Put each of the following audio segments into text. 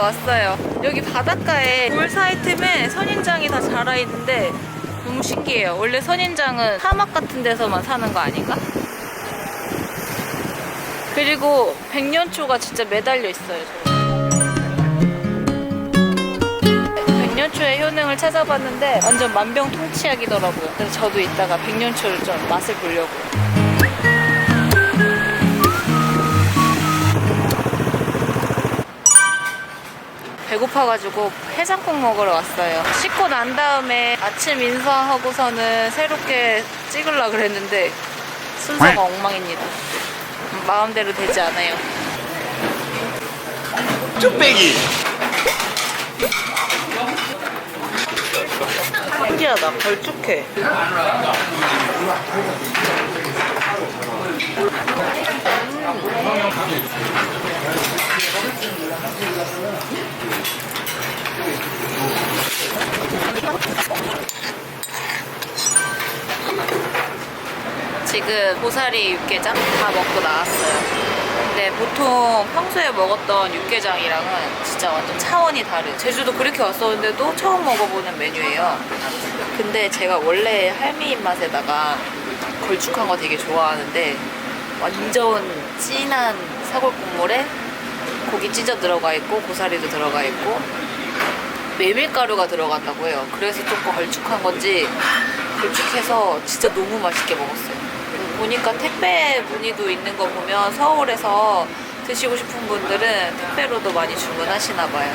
왔어요. 여기 바닷가에 돌 사이 틈에 선인장이 다 자라 있는데 너무 신기해요. 원래 선인장은 사막 같은 데서만 사는 거 아닌가? 그리고 백년초가 진짜 매달려 있어요. 백년초의 효능을 찾아봤는데 완전 만병통치약이더라고요. 그래서 저도 이따가 백년초를 좀 맛을 보려고. 배고파가지고 해장국 먹으러 왔어요. 씻고 난 다음에 아침 인사하고서는 새롭게 찍으려고 그랬는데 순서가 엉망입니다. 마음대로 되지 않아요. 쭈빼기 신기하다. 걸쭉해. 지금 고사리 육개장 다 먹고 나왔어요. 근데 보통 평소에 먹었던 육개장이랑은 진짜 완전 차원이 다른. 제주도 그렇게 왔었는데도 처음 먹어보는 메뉴예요. 근데 제가 원래 할미 입맛에다가 걸쭉한 거 되게 좋아하는데 완전 진한 사골 국물에 고기 찢어 들어가 있고 고사리도 들어가 있고 메밀가루가 들어간다고 해요. 그래서 조금 걸쭉한 건지 걸쭉해서 진짜 너무 맛있게 먹었어요. 보니까 택배 문의도 있는 거 보면 서울에서 드시고 싶은 분들은 택배로도 많이 주문하시나 봐요.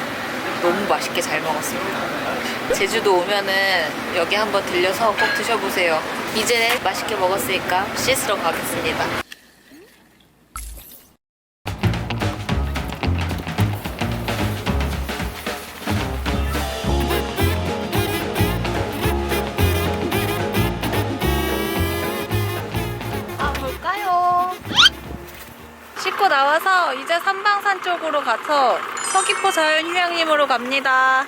너무 맛있게 잘 먹었습니다. 제주도 오면은 여기 한번 들려서 꼭 드셔보세요. 이제 맛있게 먹었으니까 씻으러 가겠습니다. 이제 삼방산 쪽으로 가서 서귀포 자연휴양림으로 갑니다.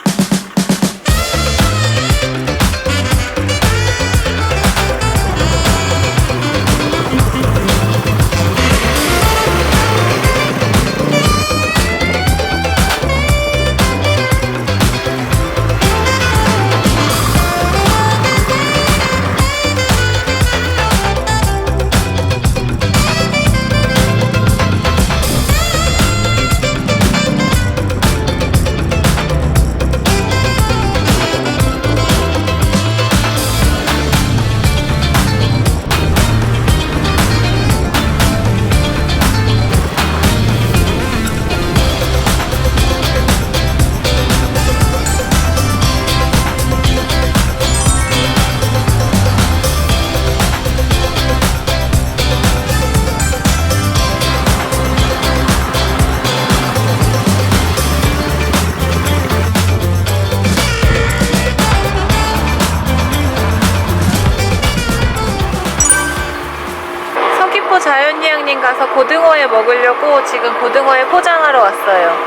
고등어회 먹으려고 지금 고등어회 포장하러 왔어요.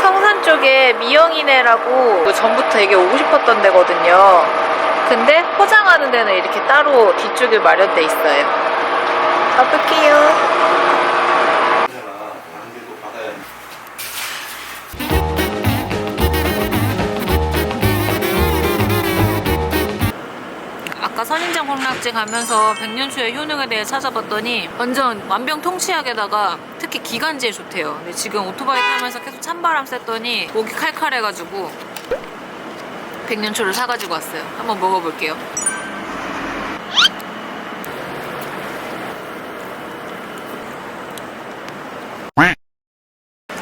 성산 쪽에 미영이네라고 전부터 되게 오고 싶었던 데거든요. 근데 포장하는 데는 이렇게 따로 뒤쪽에 마련돼 있어요. 가볼게요. 선인장 공락지 가면서 백년초의 효능에 대해 찾아봤더니 완전 만병통치약에다가 특히 기관지에 좋대요. 근데 지금 오토바이 타면서 계속 찬바람 쐈더니 목이 칼칼해가지고 백년초를 사가지고 왔어요. 한번 먹어볼게요.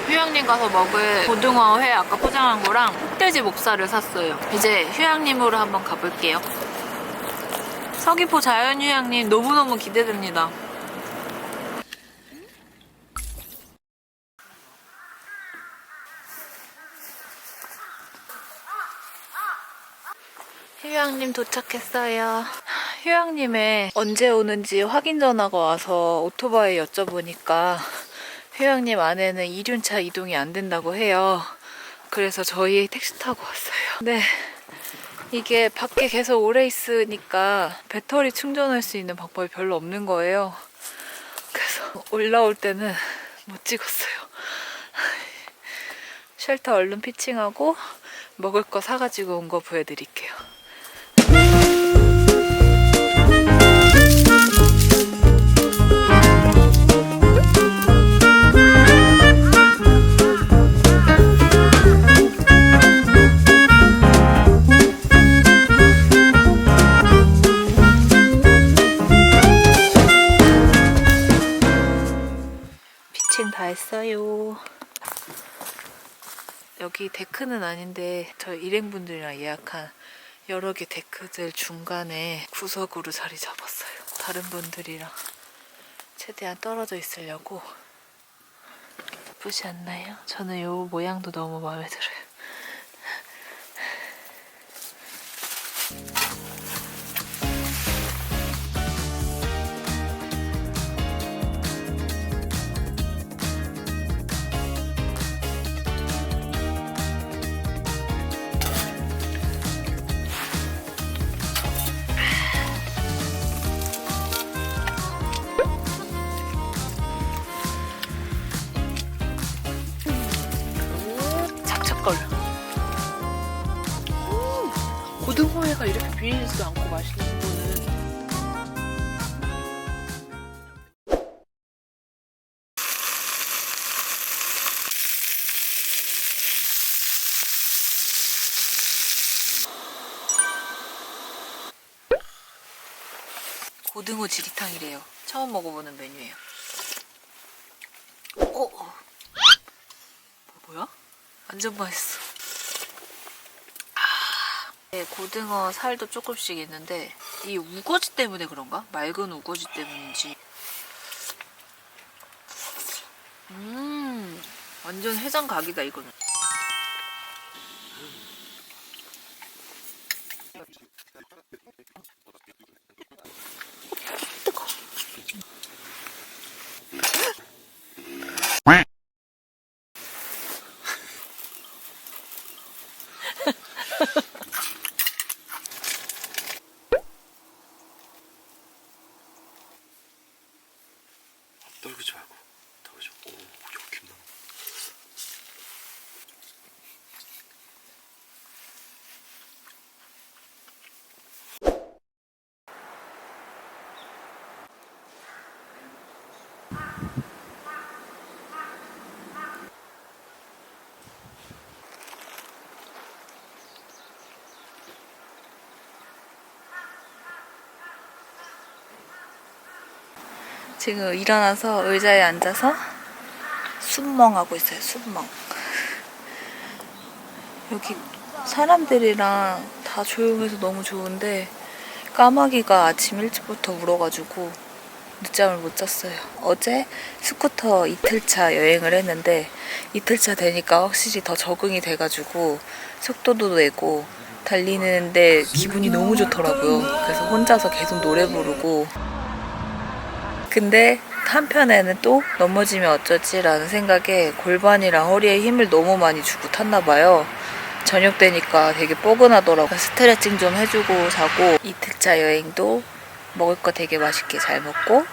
휴양림 가서 먹을 고등어 회 아까 포장한 거랑 흑돼지 목살을 샀어요. 이제 휴양림으로 한번 가볼게요. 서귀포 자연휴양림 너무너무 기대됩니다. 휴양림 도착했어요. 휴양림에 언제 오는지 확인 전화가 와서 오토바이 여쭤보니까 휴양림 안에는 이륜차 이동이 안 된다고 해요. 그래서 저희 택시 타고 왔어요. 네. 이게 밖에 계속 오래 있으니까 배터리 충전할 수 있는 방법이 별로 없는 거예요. 그래서 올라올 때는 못 찍었어요. 쉘터 얼른 피칭하고 먹을 거 사가지고 온 거 보여드릴게요. 여기 데크는 아닌데 저희 일행분들이랑 예약한 여러 개 데크들 중간에 구석으로 자리 잡았어요. 다른 분들이랑 최대한 떨어져 있으려고 예쁘지 않나요? 저는 이 모양도 너무 마음에 들어요. 고등어 지리탕이래요. 처음 먹어보는 메뉴예요. 어, 어. 뭐야? 완전 맛있어. 아, 네, 고등어 살도 조금씩 있는데 이 우거지 때문에 그런가? 맑은 우거지 때문인지. 음, 완전 해장 각이다 이거는. 떨구지 말고 지금 일어나서 의자에 앉아서 순멍하고 있어요. 순멍. 여기 사람들이랑 다 조용해서 너무 좋은데 까마귀가 아침 일찍부터 울어가지고 늦잠을 못 잤어요. 어제 스쿠터 이틀차 여행을 했는데 이틀차 되니까 확실히 더 적응이 돼가지고 속도도 내고 달리는데 기분이 너무 좋더라고요. 그래서 혼자서 계속 노래 부르고 근데 한편에는 또 넘어지면 어쩌지라는 생각에 골반이랑 허리에 힘을 너무 많이 주고 탔나 봐요. 저녁 되니까 되게 뻐근하더라고. 스트레칭 좀 해주고 자고 이틀차 여행도 먹을 거 되게 맛있게 잘 먹고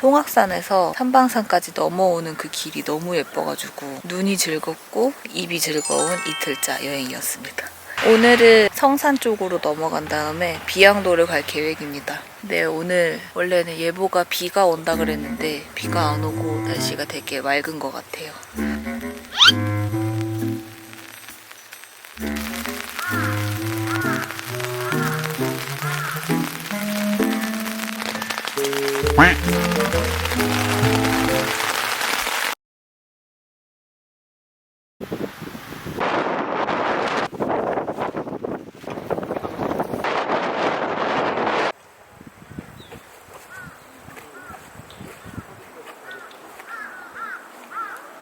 홍학산에서 삼방산까지 넘어오는 그 길이 너무 예뻐가지고 눈이 즐겁고 입이 즐거운 이틀차 여행이었습니다. 오늘은 성산 쪽으로 넘어간 다음에 비양도를 갈 계획입니다. 네, 오늘 원래는 예보가 비가 온다 그랬는데 비가 안 오고 날씨가 되게 맑은 것 같아요.